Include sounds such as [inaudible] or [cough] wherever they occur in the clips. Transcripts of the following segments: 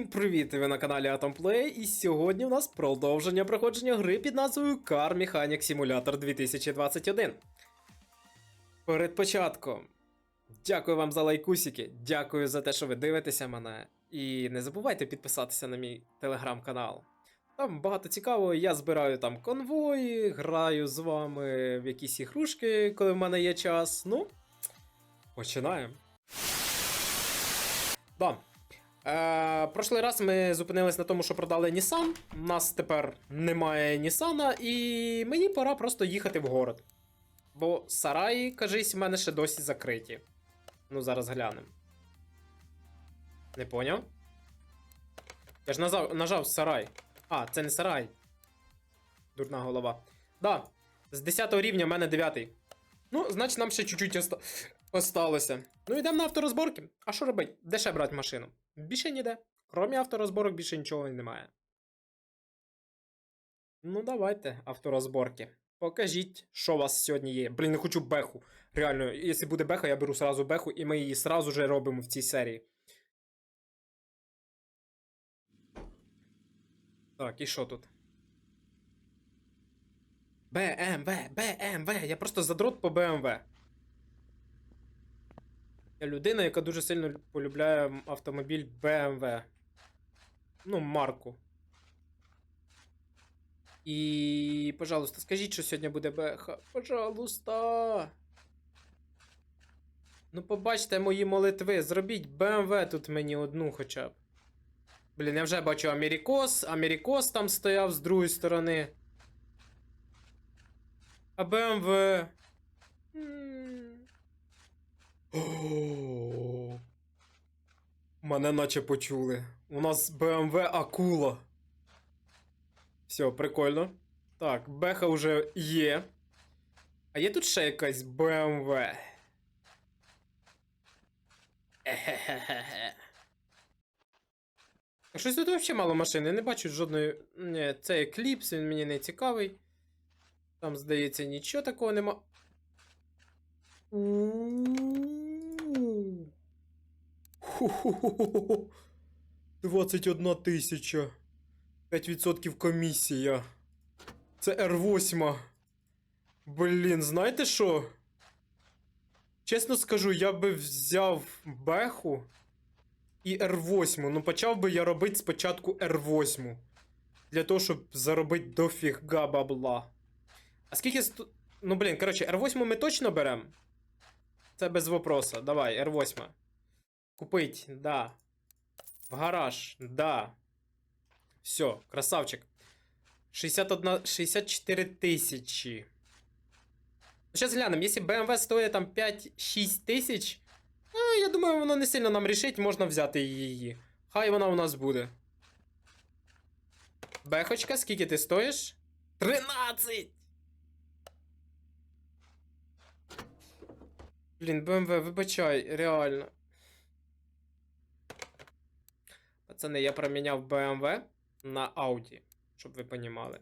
Всім привіт! Ви на каналі Atomplay, і сьогодні у нас продовження проходження гри під назвою Car Mechanic Simulator 2021. Перед початком. Дякую вам за лайкусики, дякую за те, що ви дивитеся мене. І не забувайте підписатися на мій телеграм-канал. Там багато цікавого, я збираю там конвої, граю з вами в якісь ігрушки, коли в мене є час. Ну, починаємо. Да. Е, прошлий раз ми зупинились на тому, що продали Nissan. У нас тепер немає Нісана, і мені пора просто їхати в город. Бо сараї, кажись, в мене ще досі закриті. Ну, зараз глянемо. Не поняв? Я ж нажав, нажав сарай. А, це не сарай. Дурна голова. Да, з 10 рівня в мене 9. Ну, значить, нам ще чуть-чуть осталося. Ну, йдемо на авторозборки. А що робити? Де ще брати машину? Більше ніде. Крім авторозборок, більше нічого немає. Ну, давайте, авторозборки. Покажіть, що у вас сьогодні є. Блін, не хочу беху. Реально, якщо буде беха, я беру сразу беху, і ми її сразу же робимо в цій серії. Так, і що тут? БМВ, БМВ. Я просто задрот по БМВ. Я людина, яка дуже сильно полюбляє автомобіль BMW. Ну, марку. І, пожалуйста, скажіть, що сьогодні буде беха. Пожалуйста. Ну, побачте мої молитви. Зробіть BMW тут мені одну хоча б. Блін, я вже бачу Америкос. Америкос там стояв з другої сторони. А BMW. Мене наче почули. У нас BMW Акула. Все, прикольно. Так, Беха вже є. А є тут ще якась BMW. Ехе-хе-хе. Щось тут взагалі мало машин, я не бачу жодної. Ні, це екліпс, він мені не цікавий. Там, здається, нічого такого нема. У-у-у. Ху-ху-ху-ху. 21 тисяча. 5% комісія. Це R8. Блін, знаєте що? Чесно скажу, я би взяв Беху і R8. Ну, почав би я робити спочатку R8. Для того, щоб заробити дофіга бабла. А скільки. Сту... Ну, блін, коротше, R8 ми точно беремо? Це без вопроса. Давай, R8. Купить, да. В гараж, да. Все, красавчик. 61, 64 тисячі. Зараз глянемо, якщо BMW стоїть там 5-6 тисяч, ну, я думаю, воно не сильно нам рішить, можна взяти її. Хай вона у нас буде. Бехочка, скільки ти стоїш? 13! Блін, BMW, вибачай, реально. Пацани, я проміняв BMW на Audi, щоб ви понімали.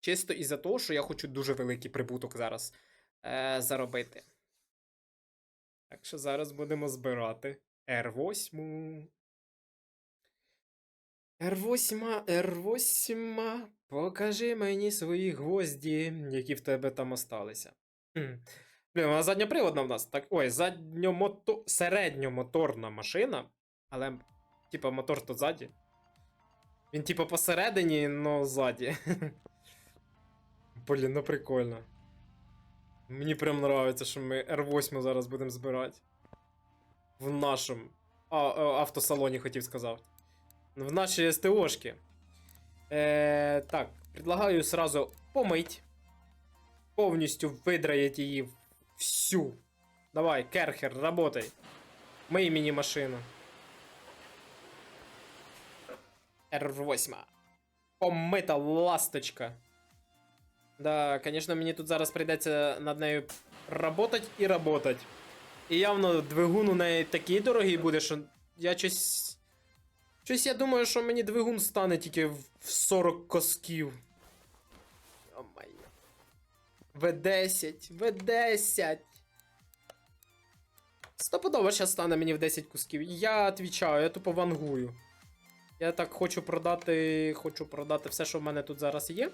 Чисто із-за того, що я хочу дуже великий прибуток зараз е, заробити. Так що зараз будемо збирати R8. R8, R8, покажи мені свої гвозді, які в тебе там осталися. Блін, вона задньоприводна в нас. Так, ой, задньомото... середньомоторна машина. Але, типа, мотор то ззаді. Він, типа, посередині, но ззаді. [laughs] Блін, ну прикольно. Мені прям нравиться, що ми R8 зараз будемо збирати. В нашому. А, автосалоні хотів сказати. В нашій СТОшки. Е, так, предлагаю сразу помить. Повністю видраять її всю. Давай, Керхер, работай. Мий мені машину. R8. Помита ласточка. Да, конечно, мені тут зараз прийдеться над нею работать і работать. І явно двигун у неї такий дорогий буде, що я щось. Щось я думаю, що мені двигун стане тільки в 40 косків. О-май. В10, В10. Стопудово зараз стане мені в 10 кусків. Я відвічаю, я тупо вангую. Я так хочу продати. Хочу продати все, що в мене тут зараз є.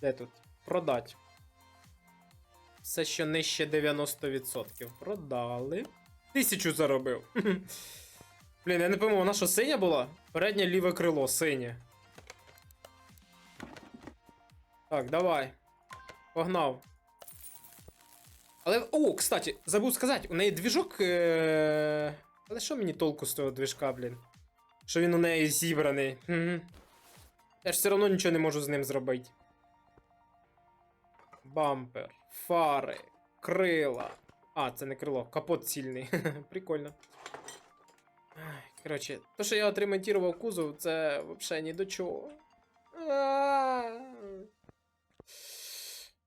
Де тут? Продать. Все, що нижче 90%. Продали. Тисячу заробив. [laughs] Блін, я не пойму, вона що синя була? Переднє ліве крило, синє. Так, давай. Погнав. Але. О, кстати, забув сказати, у неї двіжок. Е... Але що мені толку з того двіжка, блін? Що він у неї зібраний. Угу. Я ж все одно нічого не можу з ним зробити. Бампер, фари, крила. А, це не крило, капот цільний. [laughs] Прикольно. Коротше, то, що я отремонтував кузов, це взагалі ні до чого.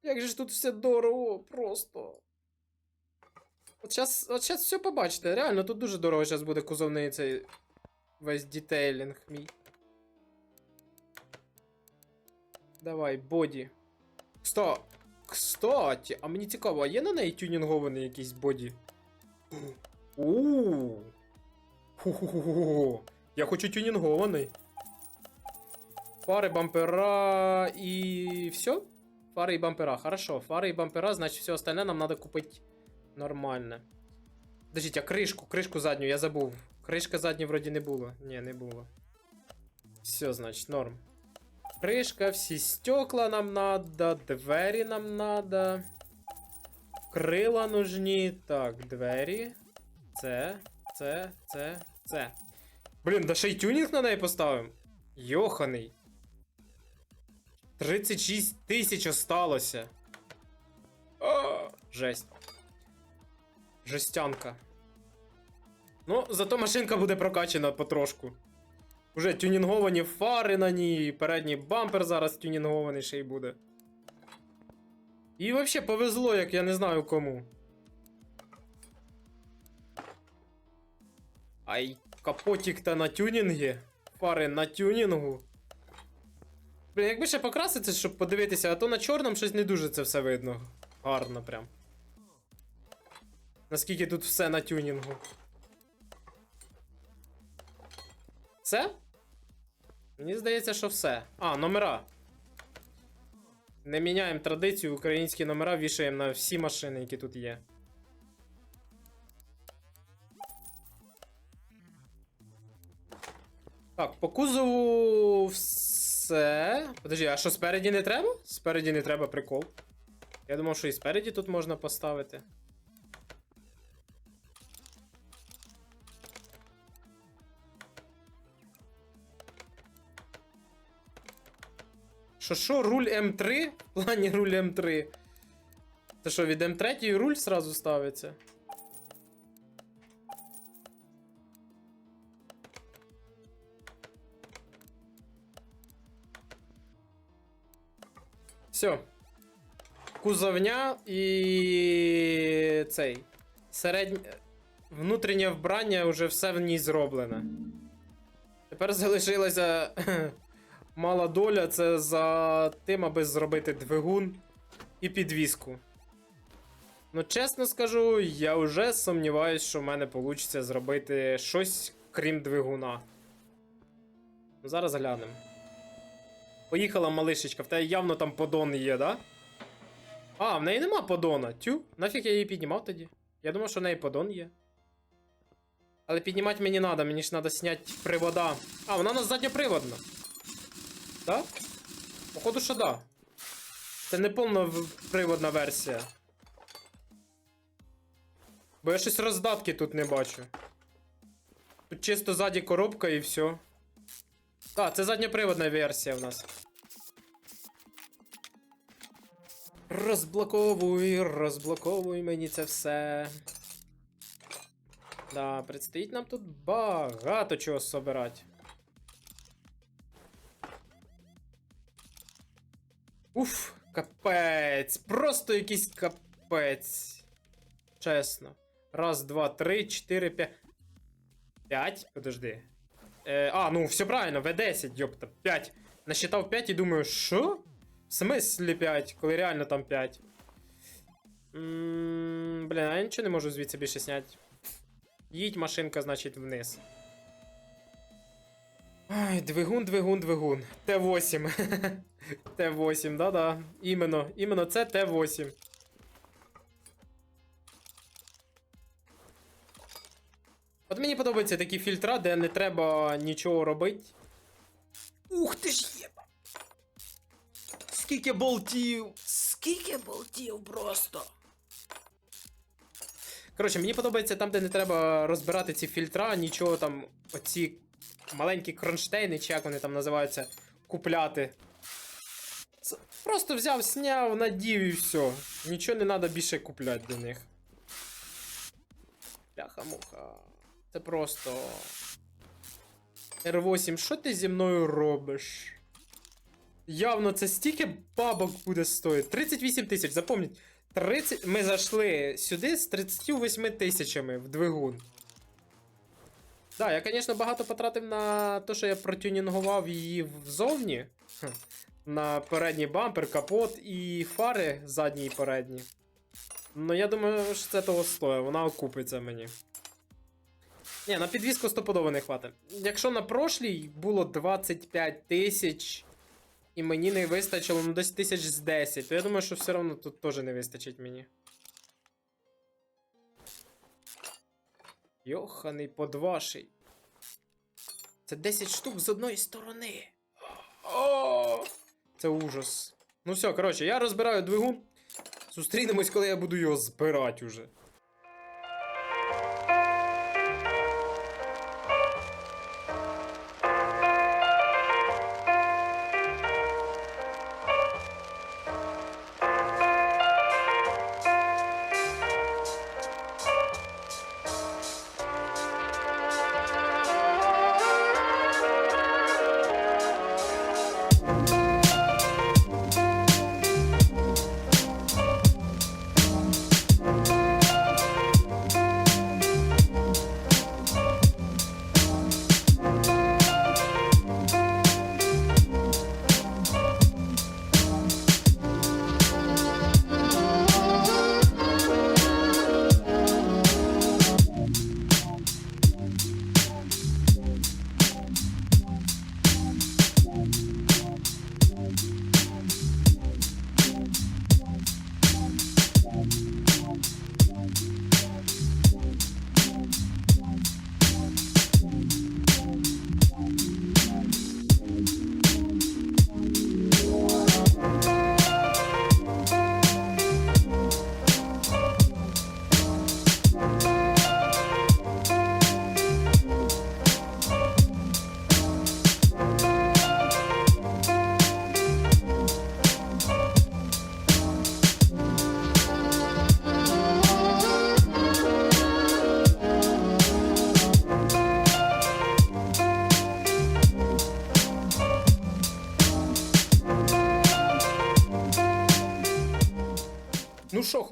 Як же ж тут все дорого, просто. От зараз все побачите. Реально, тут дуже дорого зараз буде кузовний цей весь дітейлінг мій. Давай, боді. Сто. Кстати, а мені цікаво, а є на неї тюнінгований якийсь боді? Ууу. Ху-ху-ху-ху. Я хочу тюнінгований. Фари, бампера і все? Фари і бампера. Хорошо, фари і бампера, значить все остальне нам треба купити нормально. Подождіть, а кришку, кришку задню, я забув. Кришка задню вроді не було. Ні, не було. Все, значить, норм. Кришка, всі стекла нам надо, двері нам надо. Крила нужні. Так, двері. Це, це, це, це. Блін, да ще й тюнінг на неї поставимо. Йоханий. 36 тисяч осталося. А, жесть. Жестянка. Ну, зато машинка буде прокачана потрошку. Уже тюнінговані фари на ній, передній бампер зараз тюнінгований ще й буде. І взагалі повезло, як я не знаю кому. Ай, капотик та на тюнінгі. Фари на тюнінгу. Блін, якби ще покрасити, щоб подивитися, а то на чорному щось не дуже це все видно. Гарно прям. Наскільки тут все на тюнінгу. Все? Мені здається, що все. А, номера. Не міняємо традицію, українські номера вішаємо на всі машини, які тут є. Так, по кузову все. Подожди, а що спереді не треба? Спереді не треба прикол. Я думав, що і спереді тут можна поставити. Що що, руль М3? В плані руль М3. Це що, від М3 руль сразу ставиться? Все. Кузовня і цей. Середнє. Внутрішнє вбрання вже все в ній зроблене. Тепер залишилася мала доля це за тим, аби зробити двигун і підвіску. Ну, чесно скажу, я вже сумніваюсь, що в мене вийде зробити щось крім двигуна. Ну, зараз глянемо. Поїхала малишечка, в тебе явно там подон є, да? А, в неї нема подона. Тю, нафіг я її піднімав тоді. Я думав, що в неї подон є. Але піднімати мені треба, мені ж треба зняти привода. А, вона у нас задньоприводна. Да? Походу, що да. Це не повна приводна версія. Бо я щось роздатки тут не бачу. Тут чисто ззаді коробка і все. Так, це задньоприводна версія в нас. Розблоковуй, розблоковуй мені це все. Да, предстоїть нам тут багато чого собирати. Уф, капець. Просто якийсь капець. Чесно. Раз, два, три, чотири, п'ять. П'ять? Подожди. Е, а, ну все правильно, В10, йопта, 5. Насчитав 5 і думаю, що? В смислі 5, коли реально там 5. М, Блін, а я нічого не можу звідси більше зняти. Їдь машинка, значить, вниз. Ай, двигун, двигун, двигун. Т8. [laughs] Т8, да-да. Іменно, іменно це Т8. От мені подобаються такі фільтра, де не треба нічого робити. Ух ти ж є! Скільки болтів! Скільки болтів просто! Коротше, мені подобається там, де не треба розбирати ці фільтра, нічого там, оці маленькі кронштейни, чи як вони там називаються, купляти. Просто взяв, сняв, надів і все. Нічого не треба більше купляти до них. Бляха-муха. Це просто. R8, що ти зі мною робиш? Явно це стільки бабок буде стоїти. 38 тисяч, запам'ятайте. 30... Ми зайшли сюди з 38 тисячами в двигун. Так, я, звісно, багато потратив на те, що я протюнінгував її взовні. На передній бампер, капот і фари задні і передні. Ну, я думаю, що це того стоїть, вона окупиться мені. Ні, на підвіску стопудово не хватить. Якщо на прошлій було 25 тисяч, і мені не вистачило ну, десь тисяч з 10, то я думаю, що все одно тут теж не вистачить мені. Йоханий подваший. Це 10 штук з одної сторони. О, це ужас. Ну все, коротше, я розбираю двигун. Зустрінемось, коли я буду його збирати уже.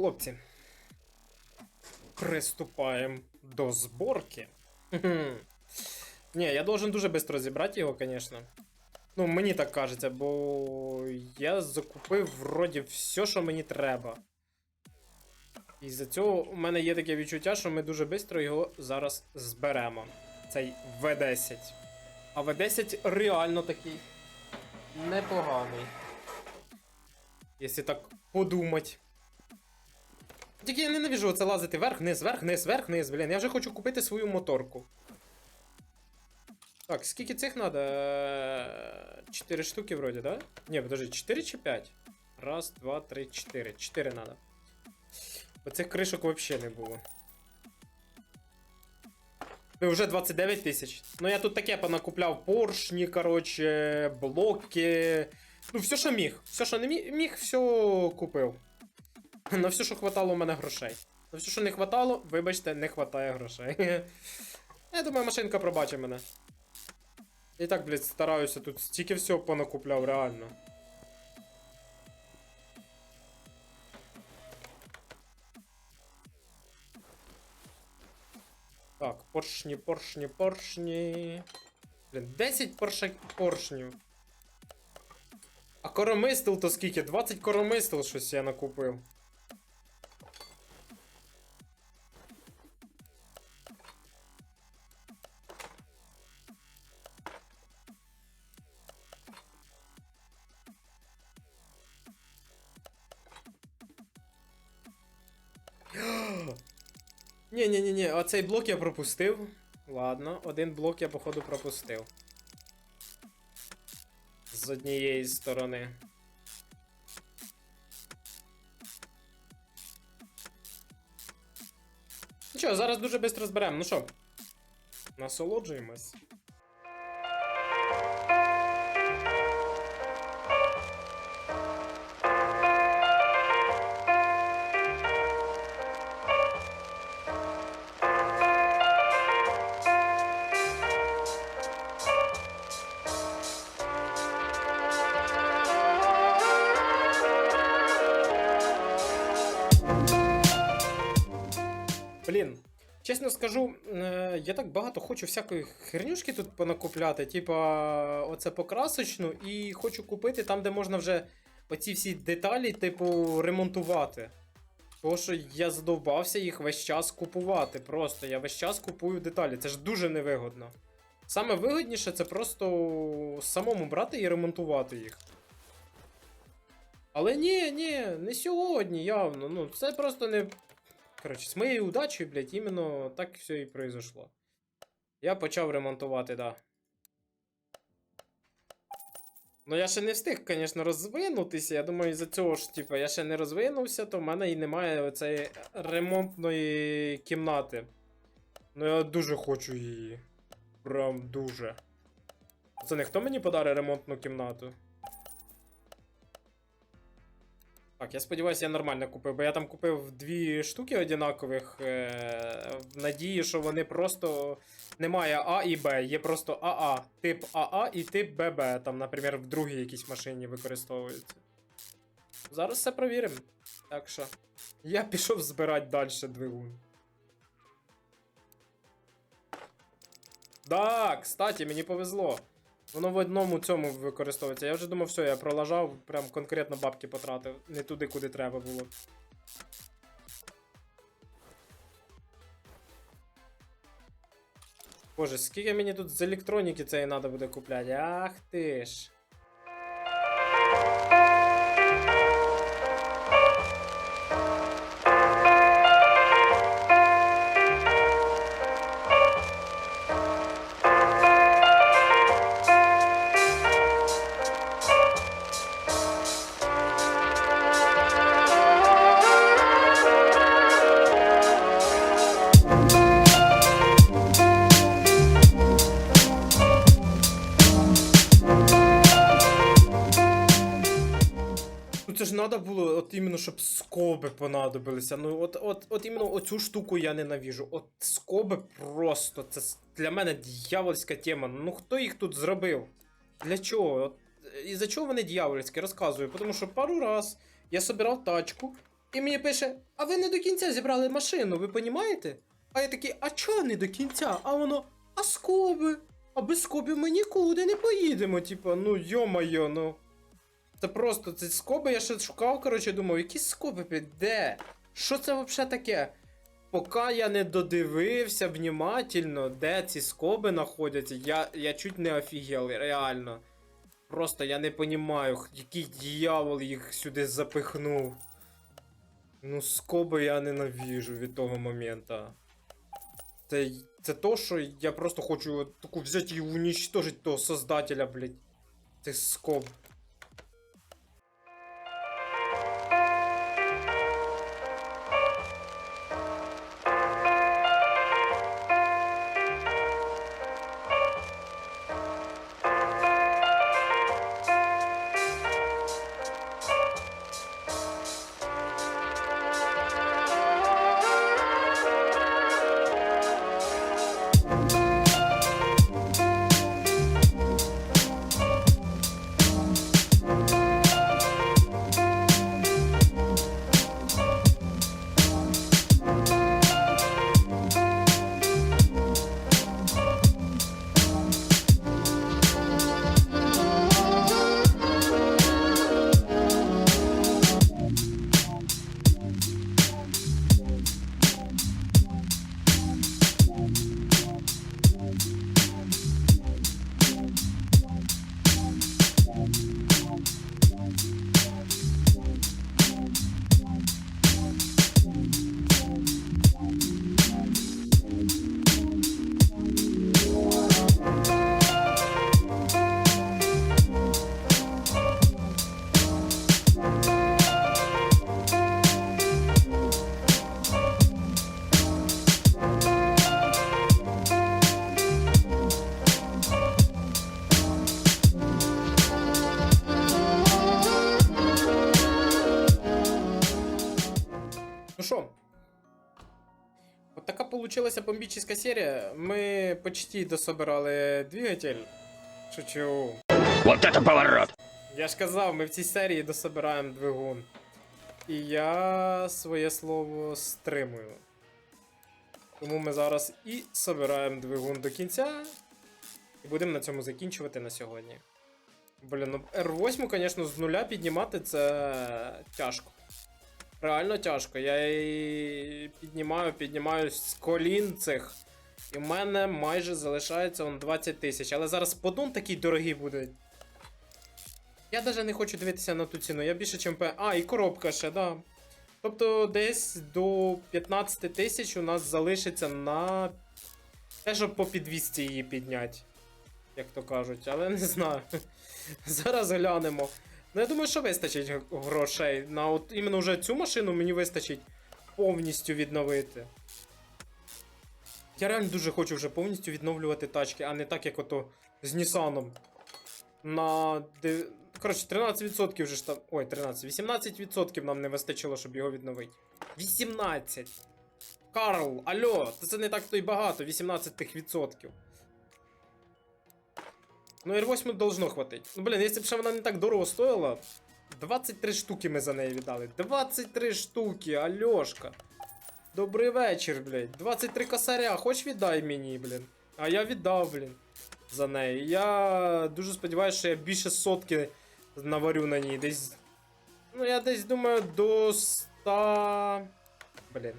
Хлопці? Приступаємо до зборки. [laughs] Ні, я должен дуже швидко зібрати його, звісно. Ну, мені так кажеться, бо я закупив вроді все, що мені треба. І за цього у мене є таке відчуття, що ми дуже швидко його зараз зберемо. Цей В10. А В10 реально такий непоганий. Якщо так подумати. Тільки я ненавіжу оце лазити вверх, вниз, вверх, вниз, вверх, вниз, блін. Я вже хочу купити свою моторку. Так, скільки цих надо? Е, Чотири штуки вроді, да? Ні, подожди, 4 чи 5? Раз, два, три, чотири. Чотири надо. Оцих кришок взагалі не було. Ну, вже 29 тисяч. Ну я тут таке понакупляв поршні, короче, блоки. Ну, все, що міг. Все, що не міг, все купив. На все, що хватало у мене грошей. На все, що не хватало, вибачте, не хватає грошей. [laughs] Я думаю, машинка пробачить мене. І так, блядь, стараюся тут стільки всього понакупляв, реально. Так, поршні, поршні, поршні. Блін, 10 порша... поршнів. А коромистил то скільки? 20 коромистил щось я накупив. Оцей блок я пропустив. Ладно, один блок я, походу, пропустив. З однієї сторони. Ну що, зараз дуже швидко зберемо. Ну що, насолоджуємось. Я так багато хочу всякої хернюшки тут понакупляти, типа оце покрасочну, і хочу купити там, де можна вже оці всі деталі, типу, ремонтувати. Тому що я задовбався їх весь час купувати. Просто я весь час купую деталі. Це ж дуже невигодно. Саме вигідніше це просто самому брати і ремонтувати їх. Але ні, ні, не сьогодні, явно. Ну, це просто не. Коротше, з моєю удачею, блядь, іменно так все і произошло. Я почав ремонтувати, да. Ну, я ще не встиг, звісно, розвинутися. Я думаю, із-за цього ж, типу, я ще не розвинувся, то в мене і немає оцеї ремонтної кімнати. Ну, я дуже хочу її. Прям дуже. Це не хто мені подарить ремонтну кімнату? Так, я сподіваюся, я нормально купив, бо я там купив дві штуки одинакових е- в надії, що вони просто. Немає А і Б, є просто АА, тип АА і тип ББ. Там, наприклад, в другій якійсь машині використовуються. Зараз все провіримо. Так що. Я пішов збирати далі двигун. Да, кстати, мені повезло. Воно в одному цьому використовується. Я вже думав, все, я пролажав, прям конкретно бабки потратив. Не туди, куди треба було. Боже, скільки мені тут з електроніки цієї треба буде купляти? Ах ти ж. Понадобилися. Ну, от, от, от іменно оцю штуку я ненавіжу. От скоби просто. Це для мене дьявольська тема. Ну хто їх тут зробив? Для чого? От, і за чого вони дьявольські? Розказую. Тому що пару раз я собирав тачку, і мені пише: а ви не до кінця зібрали машину, ви понімаєте? А я такий, а чого не до кінця? А воно, а скоби? А без скобів ми нікуди не поїдемо. Типа, ну йо-моє, ну. Це просто це скоби, я ще шукав, коротше, думав, які скоби, де? Що це взагалі таке? Поки я не додивився внімательно, де ці скоби знаходяться, я, я чуть не офігел, реально. Просто я не понімаю, який дьявол їх сюди запихнув. Ну, скоби я ненавіжу від того моменту. Це, це то, що я просто хочу таку взяти і уничтожити того создателя, блядь. Цих скоб. Получилася бомбічна серія. Ми почти дособирали двигатель. Шучу. Вот это поворот! Я ж казав, ми в цій серії дособираємо двигун. І я своє слово стримую. Тому ми зараз і собираємо двигун до кінця. І будемо на цьому закінчувати на сьогодні. Блін, ну R8, звісно, з нуля піднімати це тяжко. Реально тяжко. Я її піднімаю, піднімаю з колін цих. І в мене майже залишається он 20 тисяч. Але зараз подон такий дорогий буде. Я навіть не хочу дивитися на ту ціну. Я більше, чим пе. А, і коробка ще, да. Тобто десь до 15 тисяч у нас залишиться на. Те, щоб по 200 її підняти. Як то кажуть, але не знаю. [laughs] Зараз глянемо. Ну, я думаю, що вистачить грошей. На от іменно вже цю машину мені вистачить повністю відновити. Я реально дуже хочу вже повністю відновлювати тачки, а не так, як ото з Нісаном. На. Коротше, 13% вже ж там. Ой, 13. 18% нам не вистачило, щоб його відновити. 18! Карл, алло, це не так то й багато, 18%. Ну, R8 должно хватить. Ну, блін, якщо б ще вона не так дорого стоїла. 23 штуки ми за неї віддали. 23 штуки, Альошка. Добрий вечір, блядь. 23 косаря, хоч віддай мені, блін. А я віддав, блін. За неї. Я дуже сподіваюся, що я більше сотки наварю на ній. Десь. Ну, я десь думаю, до 100. Блін.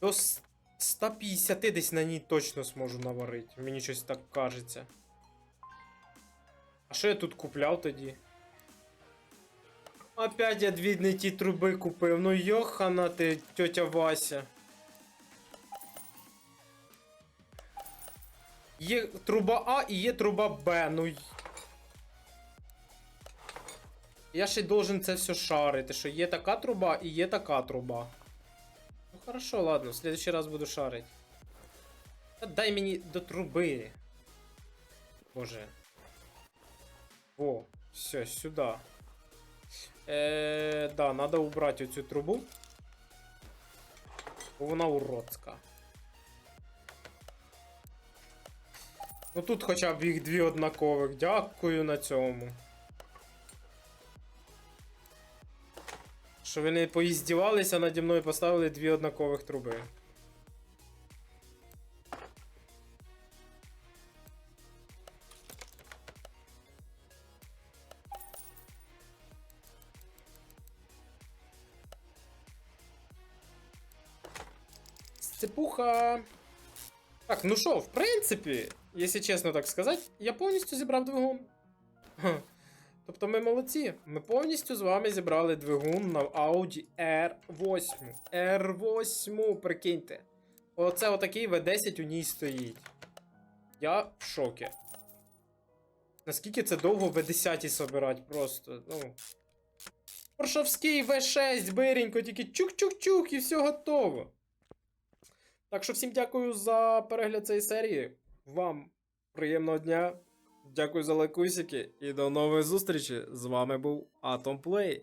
До с- 150 десь на ній точно зможу наварити. Мені щось так кажеться. А що я тут купляв тоді? Опять я дві не ті труби купив. Ну йохана ти, тьотя Вася. Є труба А і є труба Б. Ну. Я ще й должен це все шарити, що є така труба і є така труба. Хорошо, ладно, в следующий раз буду шарить. Та дай мені до труби. Боже. О, все, сюда. Е, да, надо убрать оцю трубу. Вона уродська. Ну тут хоча б їх дві однакових. Дякую на цьому. Що ви не поїздівалися наді мною поставили дві однакових труби. Сцепуха. Так, ну що, в принципі, якщо чесно так сказати, я повністю зібрав двигун. Тобто ми молодці. Ми повністю з вами зібрали двигун на Audi R8. R8, прикиньте. Оце отакий V10 у ній стоїть. Я в шокі. Наскільки це довго V10 собирати просто, ну. Поршовський V6, биренько, тільки чук-чук-чук і все готово. Так що всім дякую за перегляд цієї серії. Вам приємного дня. Дякую за лайкусики і до нової зустрічі. З вами був Atom Play.